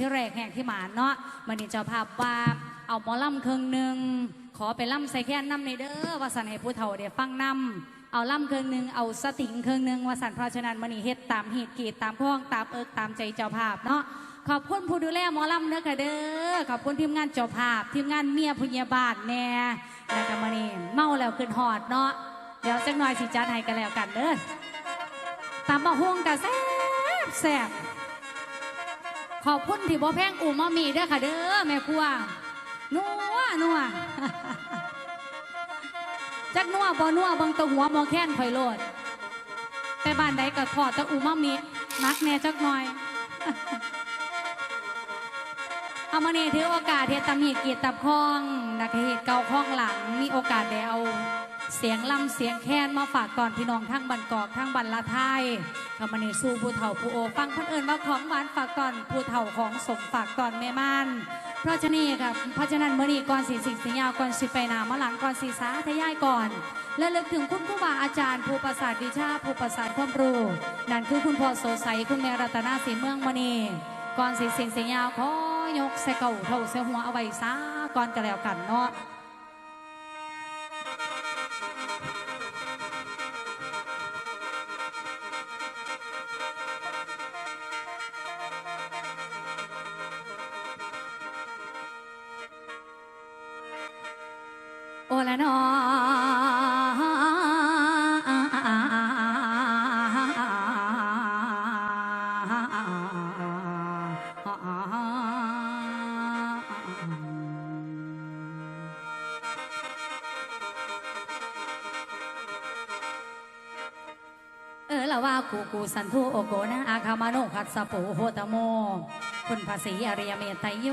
ที่แรกแห่งที่หมานเนาะมันนี่เจ้าภาพว่าเอาหมอลำเครื่งหนึ่งขอไปล่ำใส่แค่นน้ำในเด้อว่าสันให้ผู้เฒ่าเดี๋ยวฟังน้ำเอาล่ำเครื่งหนึ่งเอาสติงเครื่งหนึ่งว่าสันเพราะฉะนั้นมันนี่เฮ็ดตามเหตุกีดตามพ้องตามเอิกตามใจเจ้าภาพเนาะขอบคุณผู้ดูแลหมอลำเด้อค่ะเด้อขอบคุณทีมงานเจ้าภาพ ทีมงานเมียพยาบาลแน่แล้วก็มันนี่เมาแล้วขึ้นหอดเนาะเดี๋ยวจักหน่อยสิจัดให้กันแล้วกันเด้อตามมาห่วงกะแซ่บแซ่บ ขอบคุณที่บ่แพงอูมามีเด้อค่ะเด้อแม่ครัวนัวนัวจักนัวบ่นัวบังตะหัวมองแค้นข่อยโลด แต่บ้านใดก็ขอตะอูมามีนักแน่จักหน่อยเอามาเนี่ถือโอกาสเฮ็ดตำหีเกียรติตับคองนักเฮ็ดเก่าคองหลัง มีโอกาสได้เอา เสียงลำเสียงแค้นมาฝากก่อนพี่น้องทั้งบันกอกทั้งบันละไทย คำมันสู้ผู้เฒ่าผู้โอฟังคนอื่นว่าของหวานฝากก่อนผู้เฒ่าของสมฝากก่อนแม่ม่านเพราะฉะนี้ครับเพราะฉะนั้นเมื่อนี้ก่อนสีสิงสิยาวก่อนสิไปนามาหลังก่อนสีสาทยายก่อน และลึกถึงคุณผู้บาอาจารย์ผู้ประสาทวิชาผู้ประสาทความรู้นั่นคือคุณพ่อโสใสคุณแม่รัตนาศรีเมืองมณีก่อนสีสิงสิยาวขอยกใส่เก่าเท่าใส่หัวเอาไว้ซาก่อนก็แล้วกันเนาะ ละนอเออละว่ากูกูสันทุโอโกนะอาคามาโนคัตสปูโหตโม คุณภาษีอริยเมตไตโย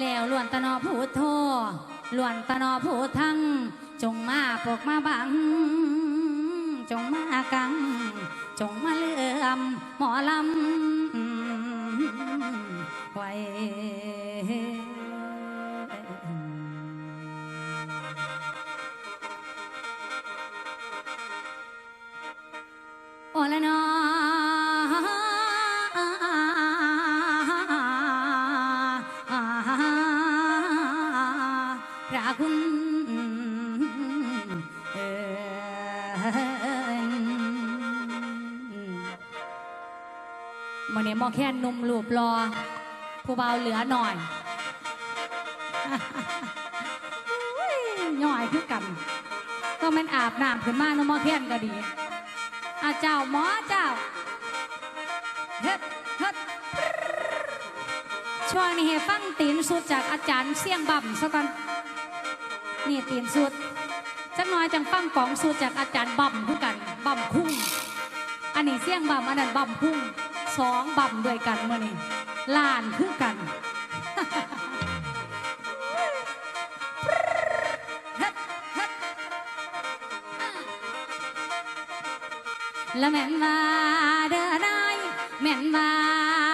แล้วล้วนตะนอพูดโทล้วนตะนอพูดทั้ง จงมาปกมาบัง จงมากัง จงมาเลื่อมหมอลำไว้โอละนอ มื่อนี้หมอแค่นุ่มรูปรอ ผู้เบาเหลือหน่อยยหน่อยคือกัน ก็มันอาบน้ำขึ้นมานาะหมอแค่นก็ดีอาเจ้าหมอเจ้าเฮ็ดเฮ็ดช่วงนี้ให้ฟังตีนสุดจากอาจารย์เสี่ยงบ่ำซะก่อนนี่ตีนสุดจักหน้อยจังฟังกองสุดจากอาจารย์บ่ำคือกันบ่ำคุ้งอันนี้เสี่ยงบ่ำอันนั้นบ่ำคุ้ง สองบ่มด้วยกันเมื่อนี้ลานคือกันและแม่นว่าเด้อได้แม่นว่า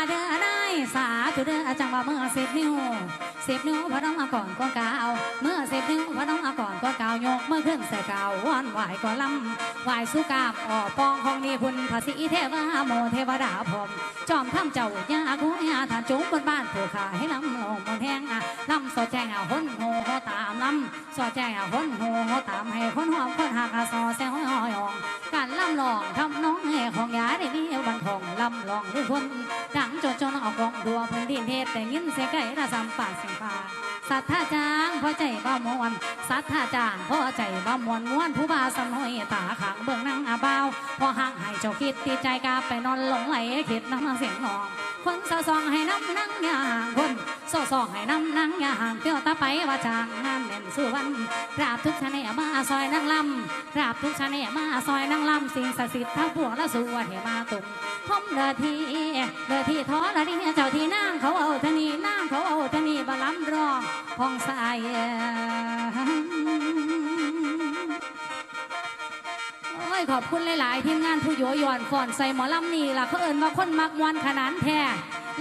เด้อได้สาธุเด้อจังว่าเมื่อสิบนิ้ว สิบนิ้วพระน้องอาก่อนก็กาวเมื่อสิบนิ้วพระน้องอาก่อนก็กาวยกเมื่อขึ้นใส่กาวว่อนไหวก็ลำไหวสู้กามอ่อปองของนี่คุณภาษีเทวาโมเทวดาพรมจอมทำเจ้ายาคุยาฐานจุงบนบ้านผู้ขาให้ลำลงบนแห้งอะลำสอดแจ้งเอาหนโหโหตามลำสอดแจ้งเอาหนโหโหตามให้คนหอมคนหักอาซอแซวหอยองการลำลองทำน้องแห่ของยาได้มีบันทองลำลองด้วยคนดังจนจนออกกองดัวพื้นดินเทศแต่ยินเสียไก่ระสำป่าเสียงป่าสัทธาจางพอใจบ่มวนสัทธาจางพอใจบ่มวนม้วนผู้บาสำหอยตาขางเบิ่งนางอาบ่าวพอห่างให้เจ้าคิดตีใจกาไปนอนหลงไหลคิดน้ำเสียงนองคนสะซองให้น้ำนั่งยาห่างคนสอซองให้น้ำนั่งยาห่างเที่ยวตาไปว่าจางงานเล่นสู่วันกราบทุกชะแนมาซอยนางลำกราบทุกชะแนมาซอยนางลำสิ่งศักดิ์สิทธิ์ทั้งปวงและสู่วันเหมาตุง พมเดอทีเดอทีท้อละนี่เจ้าที่นางเขาเอาทนีนางเขาเอาทนีบลำรองพองใสโอ้ยขอบคุณหลาย ๆ ทีมงานผู้โยยอนฟอนใส่หมอลำนี่ล่ะเขาเอินว่าคนมักมวนขนานแท้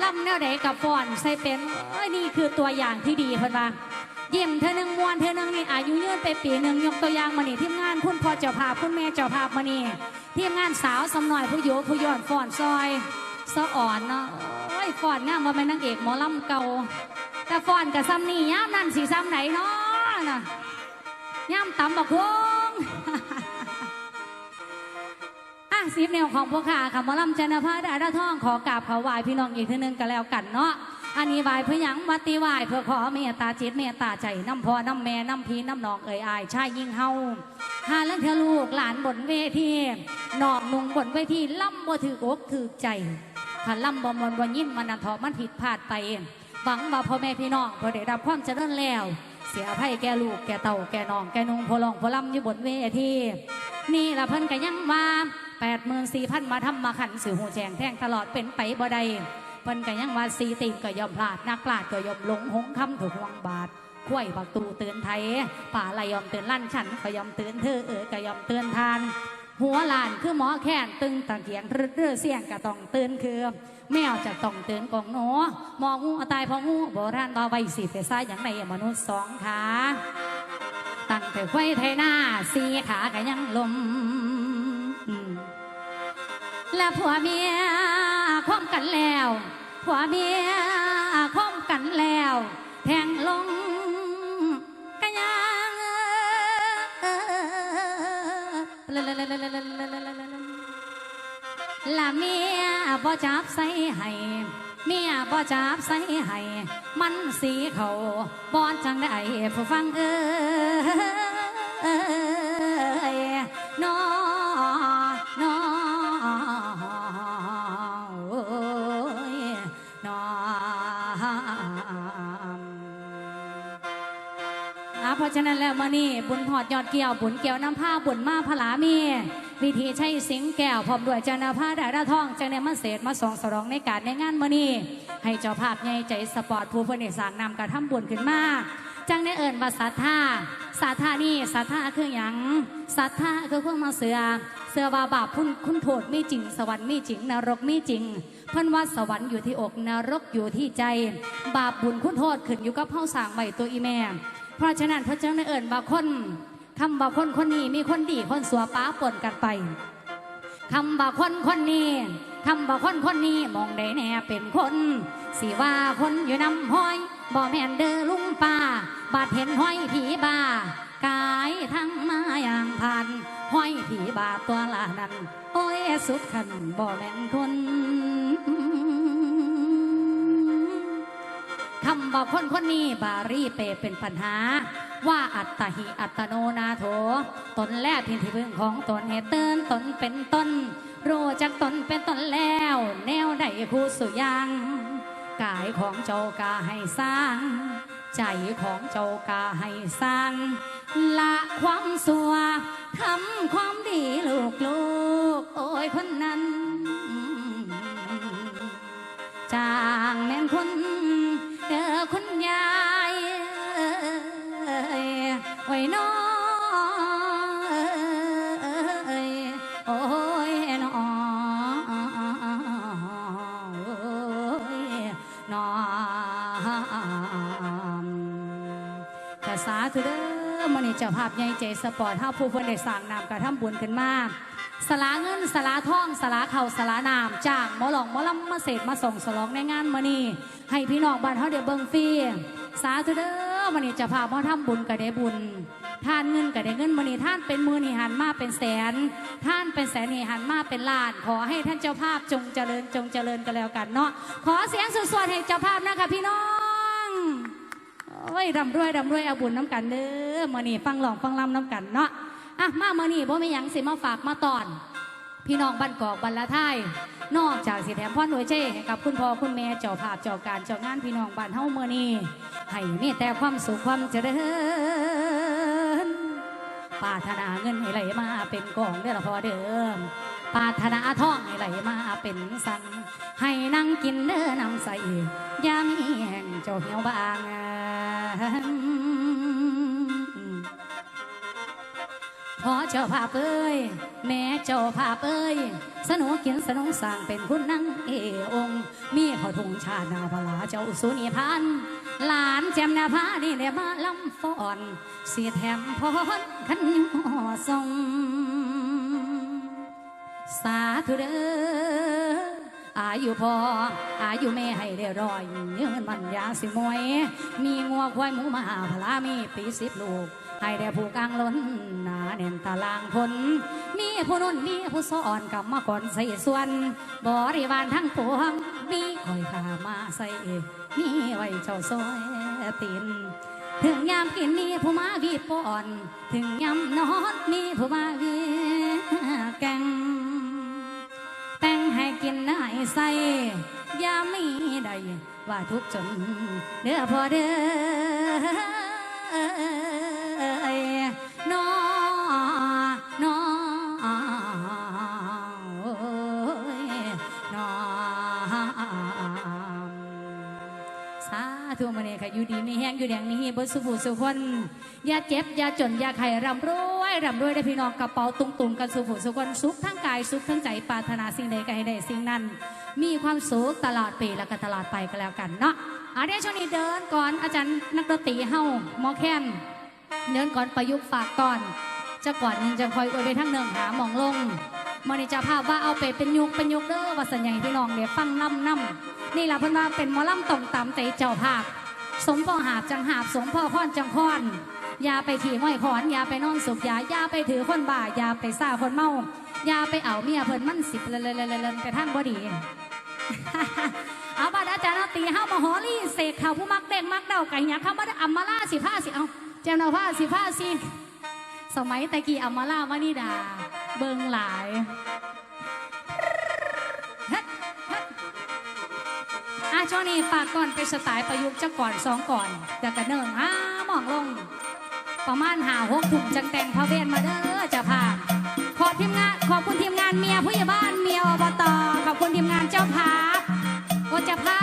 ลำแนวใดกับฟอนใส่เป็นเอ้ยนี่คือตัวอย่างที่ดีเพิ่นว่า ยิ้มเธอหนึ่งมวนเธอหนึ่งนี่อายุยืนไปปีหนึ่งยกตัวอย่างมานี่ทีมงานคุณพ่อเจ้าภาพคุณแม่เจ้าภาพมานี่ทีมงานสาวสำหน่อยผู้โยผู้ย้อนฟอนซอยสะอ่อนเนาะโฟอนงามว่าเป็นนางเอกหมอลำเก่า แต่ฟอนกับซ้ำนี่ย่ามนั่นสีซ้ำไหนเนาะน่ะย่ามตำบักวงอะสิบแนวของพวกข้าค่ะหมอลำจันทภาดาดาทองขอกราบเขาไหวายพี่น้องอีกทีนึงก็แล้วกันเนาะ อันนี้ไหวายเพื่อหยังวัติไหวายเพื่อขอเมตตาจิตเมตตาใจน้ำพอน้ำแม่น้ำพีน้ำนองเอ่ยอายชายยิ่งเฮาหาเรื่องเธอลูกหลานบนเวทีนองนุงบนเวทีล่ำบ่ถืออกถือใจขันล่ำบ่มนบ่ยิ้มมันนันทอมันผิดพลาดไปหวังว่าพ่อแม่พี่น้องพอได้รับความเจริญแล้ว เสียภัยแก่ลูกแก่เต่าแก่น้องแก่นุงพอลองพอลำอยู่บนเวทีนี่ละเพิ่นก็ยังว่าแปดหมื่นสี่พันมาทำมาขันสื่อหูแจงแท่งตลอดเป็นไปบ่ได้ เพิ่นก็ยังว่าสีตีนก็ยอมพลาดนักปราดก็ยอมหลงหงคำถูกห่วงบาทข้วยบักตูเตือนไทยป่าลายยอมเตือนลั่นฉันก็ยอมเตือนเธอเออก็ยอมเตือนทาน หัวลานคือหมอแค้นตึงตะเกียงเรื่อเสียงก็ต้องเตือนคือแมวจะต้องเตือนกองหนูมองงูตายพองูโบราณว่าไว้สิเฟซ่ายอย่างในมนุษย์สองขาตั้งแต่ไฟไทยหน้าสีขาก็ยังลมและผัวเมีย คบกันแล้วผัวเมียคบกันแล้วแทงลงกะยังละเมียบ่จับใส่ให้เมียบ่จับใส่ให้มันสีเขาบอนจังได้ผู้ฟังเอ้ยนอน เพราะฉะนั้นแล้วมานี่บุญพอดยอดเกี่ยวบุญเกี่ยวน้ำผ้าบุญมาพลามีวิธีใช้สิงแก้วพร้อมด้วยเจานาผ้าดาดาทองจังในมันเศษมาส่องสรองในการในงานมื่อนี้ให้เจ้าภาพใหญ่ใจสปอร์ตผู้เพื่อนสางนำกระทำบุญขึ้นมาจังได้เอิญว่าศรัทธาศรัทธานี่ศรัทธาคือหยังศรัทธาคือพวกมาเสือ เสือว่าบาพุ่นคุณโทษมีจริง สวรรค์มีจริง นรกมีจริงเพิ่นว่าสวรรค์อยู่ที่อกนรกอยู่ที่ใจ บาปบุญคุณโทษขึ้นอยู่กับเฮาสางไว้ตัวอีแม่ เพราะฉะนั้นพระเจ้าได้เอิญว่าคนคำว่าคนคนนี้มีคนดีคนสัวป้าปนกันไปคำว่าคนคนนี้คำว่าคนคนนี้มองได้แน่เป็นคนสิว่าคนอยู่น้ำห้อยบ่แม่นเดอลุงป้าบาดเห็นห้อยผีบากายทั้งมาอย่างพันห้อยผีบาตัวละนั้นโอ้ยสุดขันบ่แม่นคน คำว่าคนคนนี้บารีเปเป็นปัญหา ว่าอัตตหิอัตโนนาโถ ตนแลที่ที่พึ่งของตนเหตุเตือนตนเป็นต้น รู้จักตนเป็นตนแล้ว แนวใดผู้สุยังกายของเจ้ากาให้สร้าง ใจของเจ้ากาให้สร้าง ละความสัวทำความดีลูกลูกโอ้ยคนนั้นจางแม่นคน คุณยายโอ้ยน้อยโอ้ยน้อยน้อกระสาธุเด้อมันนี่เจ้าภาพใหญ่ใจสปอร์ตเฮาผู้เพิ่นได้สร้างนามกระทำบุญขึ้นมา สลาเงินสลาทองสลาเข่าสลานามจ้างหมอหลองหมอลำมาเสดมาส่งสลองในงานมื้อนี้ให้พี่น้องบ้านเฮาเดี๋ยวเบิ่งฟรีสาธุเด้อมื้อนี้เจะพามาทำบุญก็ได้บุญท่านเงินก็ได้เงินมื้อนี้ท่านเป็นมือนี่หันมาเป็นแสน ท่านเป็นแสนนี่หันมาเป็นล้าน ขอให้ท่านเจ้าภาพจงเจริญจงเจริญกันแล้วกันเนาะขอเสียงสวดให้เจ้าภาพนะคะพี่น้องโอ้ยร่ำรวยร่ำรวยเอาบุญน้ำกันเด้อมื่อนี้ฟังหลองฟังลำน้ำกันเนาะ อะมาเมื่อนี้บ่มีหยังสิมาฝากมาตอน พี่น้องบ้านกอกบ้านละท้ายนอกจากสิแถมพ่อหน่วยเจ้ให้กับคุณพ่อคุณแม่เจ้าภาพเจ้าการเจ้างานพี่น้องบ้านเฮาเมื่อนี้ให้มีแต่ความสุขความเจริญปรารถนาเงินให้ไหลมาเป็นกองเด้อละพอเดิมปรารถนาทองให้ไหลมาเป็นสังให้นั่งกินเด้อน้ำใสยามมีแห่งเจ้าเหี่ยวบาง พอเจ้าภาพเอ้ยแม่เจ้าภาพเอ้ยสนุกกินสนุกสร้างเป็นคุณนั่งเอองมีขอทุงชาตินาพลาเจ้าสุนีพันธ์หลานแจมนาพานี่เดมาลำฟอนเสียแถมพรขันยอทรงสาธุเด้ออายุพออายุแม่ให้ได้รอยยืนมันยาสิมวยมีง วควายหมูมาพลามีปีสิบลูก ให้ได้ผู้กลางล้นหนาแน่นตารางพลมีผู้นนมีผู้สอนกับมาก่อนใส่ส่วน บริวารทั้งปวงมีคอยขามาใส่มีไว้เจ้าซอยตีนถึงยามกินมีผู้มาวีปอน ถึงยามนอนมีผู้มาวีแกงแต่งให้กินได้ใส่ยามมีใด ว่าทุกจนเด้อพอเด้อนอนอนสาธุมาเนี่ยค่ะอยู่ดีไม่แห้งอยู่แดงมีบนสุบุสุคนอย่าเจ็บอย่าจนอย่าไข่ร่ำรวย ร่ำรวยได้พี่น้องกระเป๋าตุงตุงกันสุบุสุคนสุขทั้งกายสุขทั้งใจปรารถนาสิ่งใดก็ให้ได้สิ่งนั้น มีความสุขตลอดปีและก็ตลอดไปก็แล้วกันเนาะอาเดี๋ยวช่วงนี้เดินก่อนอาจารย์นักดนตรีเฮาหมอแคนเดินก่อนประยุกต์ฝากก่อนจะก่อนนึงจะคอยอวยไปทั้งหนึ่งหาหมองลงมอนิจาภาพว่าเอาไปเป็นยุกเป็นยุกเด้อว่าสัญญาพี่น้องเดี๋ยวฟังน้ำน้ำนี่ล่ะเพิ่นว่าเป็นมอล่ำตรงตามใจเจ้าภาพ สมพ่อหาบจังหาบสมพ่อค้อนจังค้อน อย่าไปขี่ห้อยขอนอย่าไปนอนสุกยาอย่าไปถือคนบ้าอย่าไปซ่าคนเมาอย่าไปเอาเมียเพิ่นมันสิบเลนเลนเลนเลนไปทางบ่ดีเอาบัดอาจารย์เอาตีเฮามาหอลี่เสกเขาผู้มักเด้งมักเดาไก่ยักเขามาได้อัมมาล่าสิผ้าสิเอาเจ้าหน้าผ้าสิผ้าสิสมัยตะกี้อัมมาล่าวานิดา เบิงหลายอาช่วงนี้ฝากก่อนไปสไตล์ประยุกต์จะก่อนสองก่อนเดี๋ยวกันเนิ่งอ้ามองลง ประมาณหาหกถุงจังแต่งพระเวนมาเด้อจะพาขอบทีมงานขอบคุณทีมงานเมียผู้ใหญ่บ้านเมียอบตขอบคุณทีมงานเจ้าภาพโอเจ้าภา